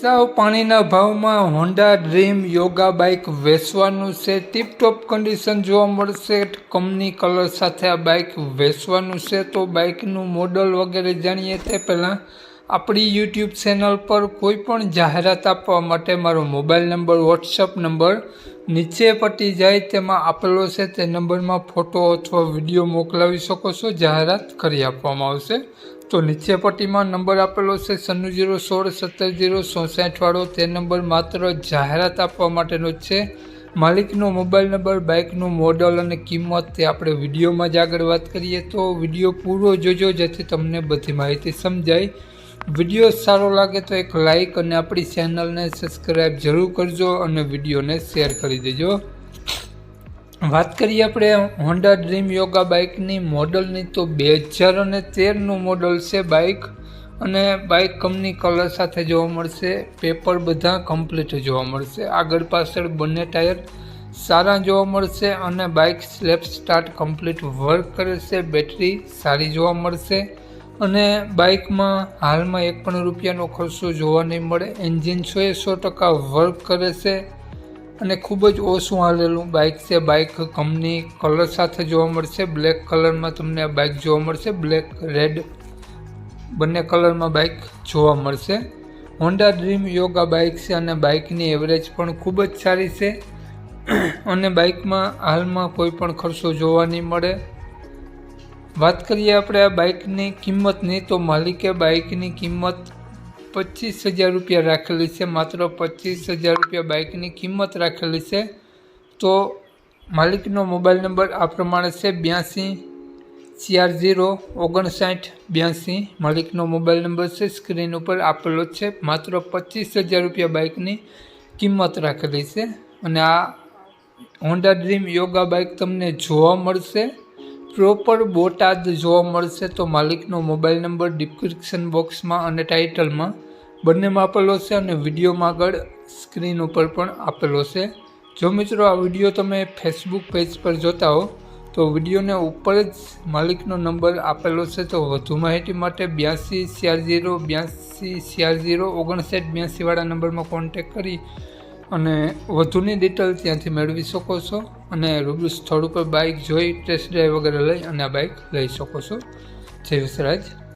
સાવ પાણીના ભાવમાં હોન્ડા ડ્રીમ યોગા બાઇક વેચવાનું છે. ટીપટોપ કન્ડિશન જોવા મળશે. કંપની કલર સાથે આ બાઇક વેચવાનું છે. તો બાઇકનું મોડલ વગેરે જાણીએ તે પહેલાં. આપણી યુટ્યુબ ચેનલ પર કોઈ પણ જાહેરાત આપવા માટે મારો મોબાઈલ નંબર વોટ્સઅપ નંબર નીચે પટી જાય તેમાં આપેલો છે. તે નંબરમાં ફોટો અથવા વીડિયો મોકલાવી શકો છો. જાહેરાત કરી આપવામાં આવશે. તો નીચે પટ્ટીમાં નંબર આપેલો છે સન્નું જીરો સોળ સત્તર જીરો ચોસાઠવાળો તે નંબર માત્ર જાહેરાત આપવા માટેનો જ છે. માલિકનો મોબાઈલ નંબર બાઇકનું મોડલ અને કિંમત તે આપણે વિડીયોમાં જ આગળ વાત કરીએ. તો વીડિયો પૂરો જોજો જેથી તમને બધી માહિતી સમજાય. વીડિયો સારો લાગે તો એક લાઈક અને આપણી ચેનલને સબસ્ક્રાઈબ જરૂર કરજો અને વિડીયોને શેર કરી દેજો. વાત કરીએ આપણે હોન્ડા ડ્રીમ યોગા બાઇકની મોડલની તો બે હજાર અને તેરનું મોડલ છે બાઇક અને બાઇક કંપની કલર સાથે જોવા મળશે પેપર બધા કમ્પ્લીટ જોવા મળશે. આગળ પાછળ બંને ટાયર સારા જોવા મળશે અને bike self start complete work કરે છે બેટરી સારી જોવા મળશે. અને બાઇકમાં હાલમાં એક પણ રૂપિયાનો ખર્ચો જોવા નહીં મળે. એન્જિન સો એ સો ટકા વર્ક કરે છે અને ખૂબ જ ઓછું હાલેલું બાઇક છે. બાઇક કંપની કલર સાથે જોવા મળશે. બ્લેક કલરમાં તમને આ બાઇક જોવા મળશે. બ્લેક, રેડ બંને કલરમાં બાઇક જોવા મળશે. હોન્ડા ડ્રીમ યોગા બાઇક છે અને બાઇકની એવરેજ પણ ખૂબ જ સારી છે. અને બાઇકમાં હાલમાં કોઈ પણ ખર્ચો જોવા નહીં મળે. વાત કરીએ આપણે આ બાઇકની કિંમતની, તો માલિકે બાઇકની કિંમત પચીસ હજાર રૂપિયા રાખેલી છે, માત્ર પચીસ હજાર રૂપિયા બાઇકની કિંમત રાખેલી છે. તો માલિકનો મોબાઈલ નંબર આ પ્રમાણે છે, બ્યાસી ચાર ઝીરો ઓગણસાઠ બ્યાસી. માલિકનો મોબાઈલ નંબર છે, સ્ક્રીન ઉપર આપેલો છે, માત્ર પચીસ હજાર રૂપિયા બાઇકની કિંમત રાખેલી છે. અને આ હોન્ડા ડ્રીમ યોગા બાઇક તમને જોવા મળશે. પ્રોપર બોટાદ જોવા મળશે તો માલિકનો મોબાઈલ નંબર ડિસ્ક્રિપ્શન બોક્સમાં અને ટાઇટલમાં બંનેમાં આપેલો છે અને વિડીયોમાં આગળ સ્ક્રીન ઉપર પણ આપેલો છે. જો મિત્રો આ વીડિયો તમે ફેસબુક પેજ પર જોતા હો, તો વિડીયોને ઉપર જ માલિકનો નંબર આપેલો છે. તો વધુ માહિતી માટે બ્યાસી ચાર ઝીરો બ્યાસી ચાર ઝીરો ઓગણસાઠ બ્યાસીવાળા નંબરમાં કોન્ટેક કરી અને વધુની ડિટેલ ત્યાંથી મેળવી શકો છો. અને રૂબરૂ સ્થળ ઉપર બાઇક જોઈ ટેસ્ટ ડ્રાઈવ વગેરે લઈ અને આ બાઇક લઈ શકો છો. જય વિસરાજ